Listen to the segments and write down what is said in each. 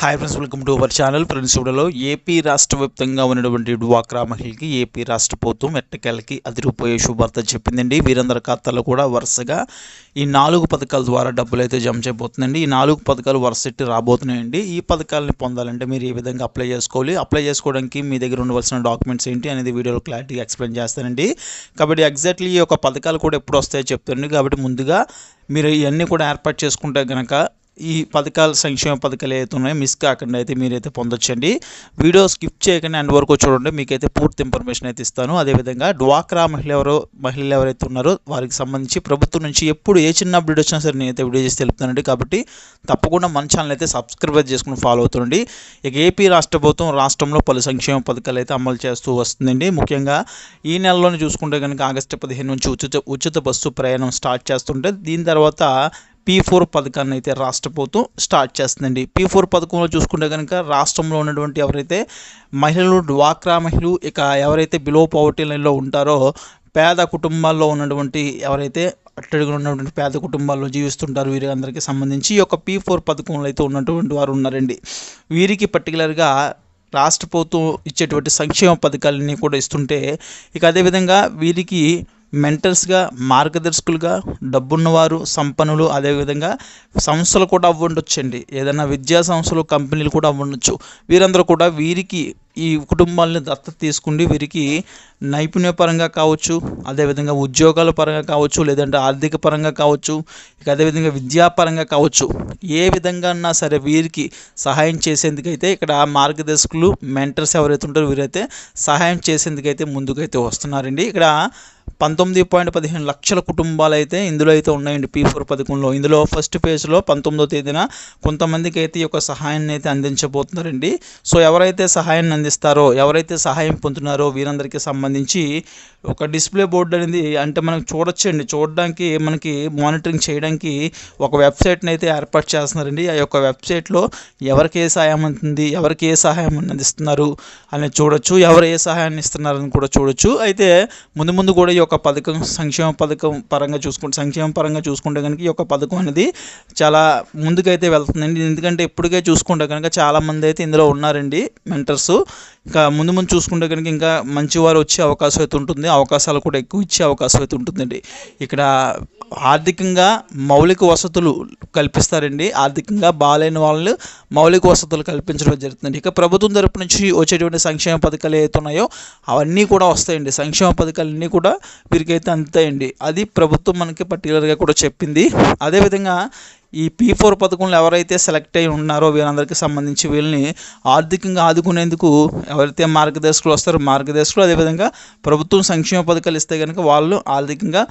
Hi friends welcome to our channel friends వీడియోలో AP రాష్ట్ర వ్యాప్తంగా ఉన్నటువంటి డ్వాక్రా మహిళకి ఏపీ రాష్ట్ర ప్రభుత్వం ఎట్టకేళ్ళకి అదిరిపోయే శుభార్త చెప్పిందండి. వీరందరి ఖాతాలో కూడా వరుసగా ఈ నాలుగు పథకాల ద్వారా డబ్బులు అయితే జమ చేయబోతుందండి. ఈ నాలుగు పథకాలు వరుసెట్టి రాబోతున్నాయండి. ఈ పథకాలను పొందాలంటే మీరు ఏ విధంగా అప్లై చేసుకోవాలి? అప్లై చేసుకోవడానికి మీ దగ్గర ఉండవలసిన డాక్యుమెంట్స్ ఏంటి అనేది వీడియోలో క్లారిటీగా ఎక్స్ప్లెయిన్ చేస్తానండి. కాబట్టి ఎగ్జాక్ట్లీ ఈ యొక్క పథకాలు కూడా ఎప్పుడు వస్తాయో చెప్తానండి. కాబట్టి ముందుగా మీరు ఇవన్నీ కూడా ఏర్పాటు చేసుకుంటే కనుక ఈ పథకాలు సంక్షేమ పథకాలు ఏవైతే ఉన్నాయో మిస్ కాకుండా అయితే మీరైతే పొందొచ్చండి. వీడియో స్కిప్ చేయకుండా అండ్ వరకు చూడండి మీకైతే పూర్తి ఇన్ఫర్మేషన్ అయితే ఇస్తాను. అదేవిధంగా డ్వాక్రా మహిళ ఎవరో మహిళలు ఎవరైతే ఉన్నారో వారికి సంబంధించి ప్రభుత్వం నుంచి ఎప్పుడు ఏ చిన్న అప్డేట్ వచ్చినా సరే నేనైతే వీడియో చేసి తెలుపుతానండి. కాబట్టి తప్పకుండా మన ఛానల్ అయితే సబ్స్క్రైబ్ చేసుకుని ఫాలో అవుతుండండి. ఇక ఏపీ రాష్ట్ర ప్రభుత్వం రాష్ట్రంలో పలు సంక్షేమ పథకాలు అయితే అమలు చేస్తూ వస్తుందండి. ముఖ్యంగా ఈ నెలలోనే చూసుకుంటే కనుక ఆగస్టు పదిహేను నుంచి ఉచిత ఉచిత బస్సు ప్రయాణం స్టార్ట్ చేస్తుంటే దీని తర్వాత పీ ఫోర్ పథకాన్ని అయితే రాష్ట్ర ప్రభుత్వం స్టార్ట్ చేస్తుందండి. పీ ఫోర్ పథకంలో చూసుకుంటే కనుక రాష్ట్రంలో ఉన్నటువంటి ఎవరైతే మహిళలు డ్వాక్రా మహిళలు ఇక ఎవరైతే బిలో పవర్టీ లైన్లో ఉంటారో పేద కుటుంబాల్లో ఉన్నటువంటి ఎవరైతే అట్టడుగులు ఉన్నటువంటి పేద కుటుంబాల్లో జీవిస్తుంటారు వీరందరికీ సంబంధించి ఈ యొక్క పీ ఫోర్ పథకంలో అయితే ఉన్నటువంటి వారు ఉన్నారండి. వీరికి పర్టికులర్గా రాష్ట్ర ప్రభుత్వం ఇచ్చేటువంటి సంక్షేమ పథకాలన్నీ కూడా ఇస్తుంటే ఇక అదేవిధంగా వీరికి మెంటర్స్గా మార్గదర్శకులుగా డబ్బున్నవారు సంపన్నులు అదేవిధంగా సంస్థలు కూడా అవ్వండొచ్చండి. ఏదైనా విద్యా సంస్థలు కంపెనీలు కూడా అవ్వండొచ్చు. వీరందరూ కూడా వీరికి ఈ కుటుంబాలని దత్తత తీసుకుండి వీరికి నైపుణ్యపరంగా కావచ్చు అదేవిధంగా ఉద్యోగాల పరంగా కావచ్చు లేదంటే ఆర్థిక పరంగా కావచ్చు ఇక అదేవిధంగా విద్యాపరంగా కావచ్చు ఏ విధంగా అన్నా సరే వీరికి సహాయం చేసేందుకైతే ఇక్కడ మార్గదర్శకులు మెంటర్స్ ఎవరైతే ఉంటారో వీరైతే సహాయం చేసేందుకైతే ముందుకైతే వస్తున్నారండి. ఇక్కడ పంతొమ్మిది పాయింట్ పదిహేను లక్షల కుటుంబాలు అయితే ఇందులో అయితే ఉన్నాయండి పీ ఫోర్ పథకంలో. ఇందులో ఫస్ట్ పేజ్లో పంతొమ్మిదో తేదీన కొంతమందికి అయితే ఈ యొక్క సహాయాన్ని అయితే అందించబోతున్నారండి. సో ఎవరైతే సహాయాన్ని అందిస్తారో ఎవరైతే సహాయం పొందుతున్నారో వీరందరికీ సంబంధించి ఒక డిస్ప్లే బోర్డు అనేది అంటే మనం చూడొచ్చండి. చూడడానికి మనకి మానిటరింగ్ చేయడానికి ఒక వెబ్సైట్ని అయితే ఏర్పాటు చేస్తున్నారండి. ఆ యొక్క వెబ్సైట్లో ఎవరికి ఏ సహాయం అందుతుంది ఎవరికి ఏ సహాయం అందిస్తున్నారు అనేది చూడొచ్చు. ఎవరు ఏ సహాయాన్ని ఇస్తున్నారని కూడా చూడొచ్చు. అయితే ముందు ముందు కూడా ఈ యొక్క పథకం సంక్షేమ పథకం పరంగా చూసుకుంటే సంక్షేమ పరంగా చూసుకుంటే కనుక ఈ యొక్క పథకం అనేది చాలా ముందుకైతే వెళ్తుందండి. ఎందుకంటే ఇప్పటికే చూసుకుంటే కనుక చాలామంది అయితే ఇందులో ఉన్నారండి మెంటర్స్. ఇంకా ముందు ముందు చూసుకుంటే కనుక ఇంకా మంచివారు వచ్చే అవకాశం అయితే ఉంటుంది. అవకాశాలు కూడా ఎక్కువ ఇచ్చే అవకాశం అయితే ఉంటుందండి. ఇక్కడ ఆర్థికంగా మౌలిక వసతులు కల్పిస్తారండి. ఆర్థికంగా బాగాలేని వాళ్ళు మౌలిక వసతులు కల్పించడం జరుగుతుంది ఇక ప్రభుత్వం తరపు నుంచి వచ్చేటువంటి సంక్షేమ పథకాలు ఏవైతే ఉన్నాయో అవన్నీ కూడా వస్తాయండి. సంక్షేమ పథకాలన్నీ కూడా వీరికైతే అందుతాయండి అది ప్రభుత్వం మనకి పర్టికులర్గా కూడా చెప్పింది. అదేవిధంగా ఈ పీ ఫోర్ పథకంలో ఎవరైతే సెలెక్ట్ అయి ఉన్నారో వీరందరికీ సంబంధించి వీళ్ళని ఆర్థికంగా ఆదుకునేందుకు ఎవరైతే మార్గదర్శకులు వస్తారో మార్గదర్శకులు అదేవిధంగా ప్రభుత్వం సంక్షేమ పథకాలు ఇస్తే కనుక వాళ్ళు ఆర్థికంగా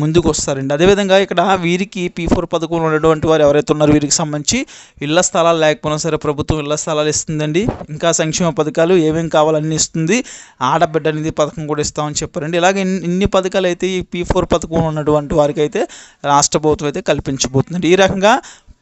ముందుకు వస్తారండి. అదేవిధంగా ఇక్కడ వీరికి పీ ఫోర్ పథకంలో ఉన్నటువంటి వారు ఎవరైతే ఉన్నారో వీరికి సంబంధించి ఇళ్ళ స్థలాలు లేకపోయినా సరే ప్రభుత్వం ఇళ్ళ స్థలాలు ఇస్తుందండి. ఇంకా సంక్షేమ పథకాలు ఏమేమి కావాలన్నీ ఇస్తుంది. ఆడబిడ్డ అనేది పథకం కూడా ఇస్తామని చెప్పారండి. ఇలాగే ఇన్ని ఇన్ని పథకాలు అయితే ఈ పీ ఫోర్ పథకంలో ఉన్నటువంటి వారికి అయితే రాష్ట్ర ప్రభుత్వం అయితే కల్పించబోతుందండి. ఈ రకంగా ఉండగా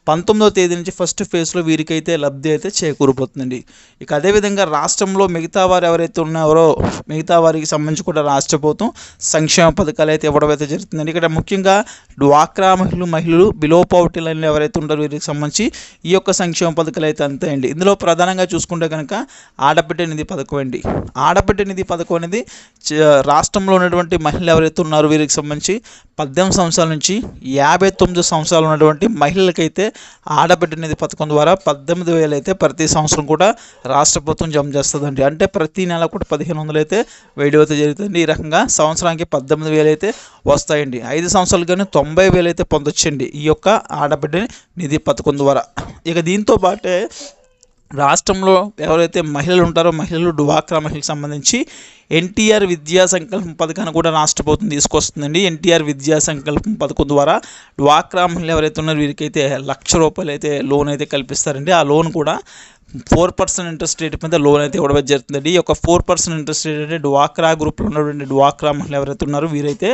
పంతొమ్మిదో తేదీ నుంచి ఫస్ట్ ఫేజ్లో వీరికైతే లబ్ధి అయితే చేకూరిపోతుందండి. ఇక అదేవిధంగా రాష్ట్రంలో మిగతా వారు ఎవరైతే ఉన్నారో మిగతా వారికి సంబంధించి కూడా రాష్ట్ర ప్రభుత్వం సంక్షేమ పథకాలు అయితే ఇవ్వడం అయితే జరుగుతుందండి. ఇక్కడ ముఖ్యంగా డ్వాక్రా మహిళలు మహిళలు బిలో పవర్టీ లైన్లో ఎవరైతే ఉంటారో వీరికి సంబంధించి ఈ యొక్క సంక్షేమ పథకాలు అయితే అంతేయండి. ఇందులో ప్రధానంగా చూసుకుంటే కనుక ఆడబిడ్డ నిధి పథకం అండి. ఆడబిడ్డ నిధి పథకం అనేది రాష్ట్రంలో ఉన్నటువంటి మహిళలు ఎవరైతే ఉన్నారో వీరికి సంబంధించి పద్దెనిమిది సంవత్సరాల నుంచి యాభై తొమ్మిది సంవత్సరాలు ఉన్నటువంటి మహిళలకైతే ఆడబిడ్డ నిధి పథకం ద్వారా పద్దెనిమిది వేలు అయితే ప్రతి సంవత్సరం కూడా రాష్ట్ర ప్రభుత్వం జమ చేస్తుందండి. అంటే ప్రతి నెల కూడా పదిహేను వందలు అయితే వేడి అయితే జరుగుతుంది. ఈ రకంగా సంవత్సరానికి పద్దెనిమిది వేలు అయితే వస్తాయండి. ఐదు సంవత్సరాలు కానీ తొంభై వేలు అయితే పొందొచ్చండి ఈ యొక్క ఆడబిడ్డ నిధి పథకం ద్వారా. ఇక దీంతో పాటే రాష్ట్రంలో ఎవరైతే మహిళలు ఉంటారో మహిళలు డ్వాక్రా మహిళలకు సంబంధించి ఎన్టీఆర్ విద్యా సంకల్పం పథకాన్ని కూడా రాష్ట్ర ప్రభుత్వం తీసుకొస్తుందండి. ఎన్టీఆర్ విద్యా సంకల్పం పథకం ద్వారా డ్వాక్రా మహిళలు ఎవరైతే ఉన్నారో వీరికైతే లక్ష రూపాయలు అయితే లోన్ అయితే కల్పిస్తారండి. ఆ లోన్ కూడా ఫోర్ పర్సెంట్ ఇంట్రెస్ట్ రేట్ మీద లోన్ అయితే ఇవ్వడం జరుగుతుందండి. ఈ యొక్క ఫోర్ పర్సెంట్ ఇంట్రెస్ట్ రేట్ అంటే డ్వాక్రా గ్రూప్లో ఉన్నటువంటి డ్వాక్రా మహిళలు ఎవరైతే ఉన్నారో వీరైతే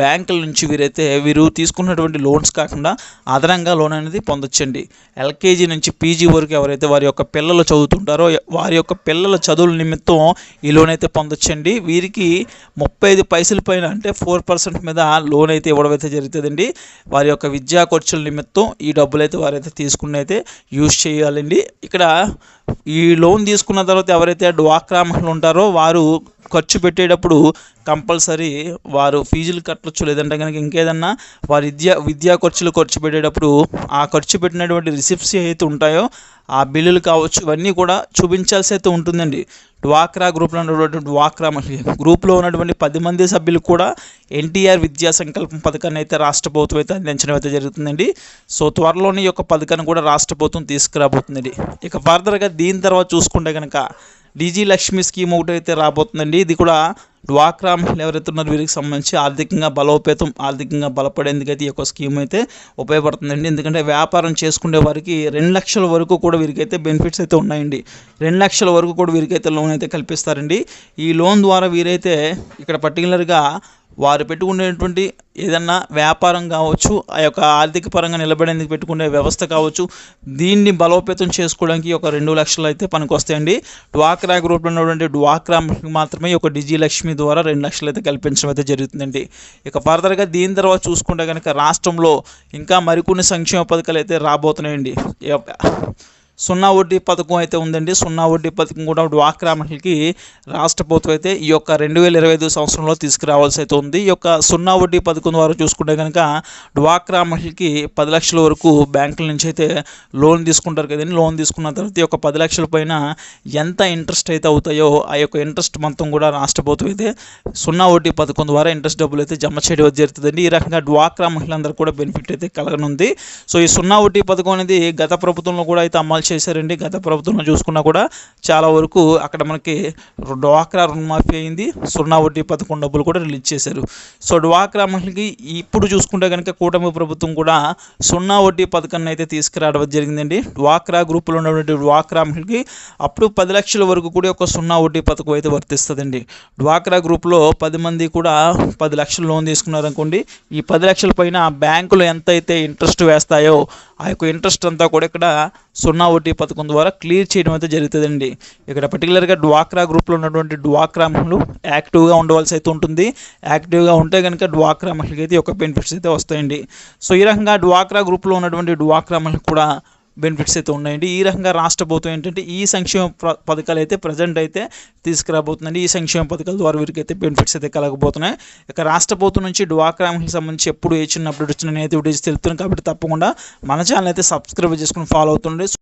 బ్యాంకుల నుంచి వీరైతే వీరు తీసుకున్నటువంటి లోన్స్ కాకుండా అదనంగా లోన్ అనేది పొందొచ్చండి. ఎల్కేజీ నుంచి పీజీ వరకు ఎవరైతే వారి యొక్క పిల్లలు చదువుతుంటారో వారి యొక్క పిల్లల చదువుల నిమిత్తం ఈ లోన్ అయితే పొందొచ్చండి. వీరికి ముప్పై ఐదు పైసల పైన అంటే ఫోర్ పర్సెంట్ మీద లోన్ అయితే ఇవ్వడం అయితే జరుగుతుందండి. వారి యొక్క విద్యా ఖర్చుల నిమిత్తం ఈ డబ్బులు అయితే వారైతే తీసుకుని అయితే యూజ్ చేయాలండి. ఇక్కడ ఈ లోన్ తీసుకున్న తర్వాత ఎవరైతే డ్వాక్రా మహిళలు ఉంటారో వారు ఖర్చు పెట్టేటప్పుడు కంపల్సరీ వారు ఫీజులు కట్టవచ్చు లేదంటే కనుక ఇంకేదన్నా వారి విద్యా విద్యా ఖర్చులు ఖర్చు పెట్టేటప్పుడు ఆ ఖర్చు పెట్టినటువంటి రిసిప్ట్స్ ఏవైతే ఉంటాయో ఆ బిల్లులు కావచ్చు ఇవన్నీ కూడా చూపించాల్సి అయితే ఉంటుందండి. డ్వాక్రా గ్రూప్లో ఉన్నటువంటి డ్వాక్రా మహిళ గ్రూప్లో ఉన్నటువంటి పది మంది సభ్యులు కూడా ఎన్టీఆర్ విద్యా సంకల్పం పథకాన్ని అయితే రాష్ట్ర ప్రభుత్వం అయితే అందించడం అయితే జరుగుతుందండి. సో త్వరలోనే ఈ యొక్క పథకాన్ని కూడా రాష్ట్ర ప్రభుత్వం తీసుకురాబోతుందండి. ఇక ఫర్దర్గా దీని తర్వాత చూసుకుంటే కనుక డీజీ లక్ష్మి స్కీమ్ ఒకటి అయితే రాబోతుందండి. ఇది కూడా డ్వాక్రా మహిళలు ఎవరైతే ఉన్నారో వీరికి సంబంధించి ఆర్థికంగా బలోపేతం ఆర్థికంగా బలపడేందుకైతే ఈ యొక్క స్కీమ్ అయితే ఉపయోగపడుతుందండి. ఎందుకంటే వ్యాపారం చేసుకునే వారికి రెండు లక్షల వరకు కూడా వీరికైతే బెనిఫిట్స్ అయితే ఉన్నాయండి. రెండు లక్షల వరకు కూడా వీరికైతే లోన్ అయితే కల్పిస్తారండి. ఈ లోన్ ద్వారా వీరైతే ఇక్కడ పర్టికులర్గా వారు పెట్టుకునేటువంటి ఏదన్నా వ్యాపారం కావచ్చు ఆ యొక్క ఆర్థిక పరంగా నిలబడేందుకు పెట్టుకునే వ్యవస్థ కావచ్చు దీన్ని బలోపేతం చేసుకోవడానికి ఒక రెండు లక్షలు అయితే పనికి వస్తాయండి డ్వాక్రా గ్రూప్లో ఉన్నటువంటి డ్వాక్రా మాత్రమే ఒక యొక్క డిజీ లక్ష్మి ద్వారా రెండు లక్షలు అయితే కల్పించడం అయితే జరుగుతుందండి. ఇక ఫర్దర్గా దీని తర్వాత చూసుకుంటే కనుక రాష్ట్రంలో ఇంకా మరికొన్ని సంక్షేమ పథకాలు అయితే రాబోతున్నాయండి. ఈ యొక్క సున్నా వడ్డీ పథకం అయితే ఉందండి. సున్నా వడ్డీ పథకం కూడా డ్వాక్రా మహిళకి రాష్ట్ర ప్రభుత్వం అయితే ఈ యొక్క రెండు వేల ఇరవై ఐదు సంవత్సరంలో తీసుకురావాల్సి అయితే ఉంది. ఈ యొక్క సున్నా వడ్డీ పథకం ద్వారా చూసుకుంటే కనుక డ్వాక్రా మహిళకి పది లక్షల వరకు బ్యాంకుల నుంచి అయితే లోన్ తీసుకుంటారు కదండి. లోన్ తీసుకున్న తర్వాత ఈ యొక్క పది లక్షల పైన ఎంత ఇంట్రెస్ట్ అయితే అవుతాయో ఆ యొక్క ఇంట్రెస్ట్ మొత్తం కూడా రాష్ట్ర ప్రభుత్వం అయితే సున్నా వడ్డీ పథకం ద్వారా ఇంట్రెస్ట్ డబ్బులు అయితే జమ చేయడం జరుగుతుందండి. ఈ రకంగా డ్వాక్రా మహిళలందరూ కూడా బెనిఫిట్ అయితే కలగనుంది. సో ఈ సున్నా వడ్డీ పథకం అనేది గత ప్రభుత్వంలో కూడా అయితే అమలు చేశారండి. గత ప్రభుత్వంలో చూసుకున్నా కూడా చాలా వరకు అక్కడ మనకి డ్వాక్రా రుణమాఫీ అయింది. సున్నా వడ్డీ పథకం డబ్బులు కూడా రిలీజ్ చేశారు. సో డ్వాక్రా మహిళకి ఇప్పుడు చూసుకుంటే కనుక కూటమి ప్రభుత్వం కూడా సున్నా వడ్డీ పథకాన్ని అయితే తీసుకురావడం జరిగిందండి. డ్వాక్రా గ్రూపులో ఉన్నటువంటి డ్వాక్రా మహిళకి అప్పుడు పది లక్షల వరకు కూడా ఒక సున్నా వడ్డీ పథకం అయితే వర్తిస్తుందండి. డ్వాక్రా గ్రూప్లో పది మంది కూడా పది లక్షలు లోన్ తీసుకున్నారనుకోండి. ఈ పది లక్షల పైన బ్యాంకులు ఎంత అయితే ఇంట్రెస్ట్ వేస్తాయో ఆ యొక్క ఇంట్రెస్ట్ అంతా కూడా ఇక్కడ సున్నా వడ్డీ పథకం ద్వారా క్లియర్ చేయడం అయితే జరుగుతుందండి. ఇక్కడ పర్టికులర్గా డ్వాక్రా గ్రూప్లో ఉన్నటువంటి డ్వాక్రా మహిళలు యాక్టివ్గా ఉండవలసి అయితే ఉంటుంది. యాక్టివ్గా ఉంటే కనుక డ్వాక్రా మహిళకి అయితే ఈ యొక్క బెనిఫిట్స్ అయితే వస్తాయండి. సో ఈ రకంగా డ్వాక్రా గ్రూప్లో ఉన్నటువంటి డ్వాక్రా మహిళలు కూడా బెనిఫిట్స్ అయితే ఉన్నాయండి. ఈ రకంగా రాష్ట్ర ప్రభుత్వం ఏంటంటే ఈ సంక్షేమ పథకాలు అయితే ప్రజెంట్ అయితే తీసుకురాబోతుందండి. ఈ సంక్షేమ పథకాల ద్వారా వీరికి అయితే బెనిఫిట్స్ అయితే కలగబోతున్నాయి. ఇక రాష్ట్ర ప్రభుత్వం నుంచి డ్వాక్రా సంబంధించి ఎప్పుడు ఏ చిన్న అప్డేట్ అయితే నేతి తెలుపుతున్నాను కాబట్టి తప్పకుండా మన ఛానల్ అయితే సబ్స్క్రైబ్ చేసుకుని ఫాలో అవుతుండే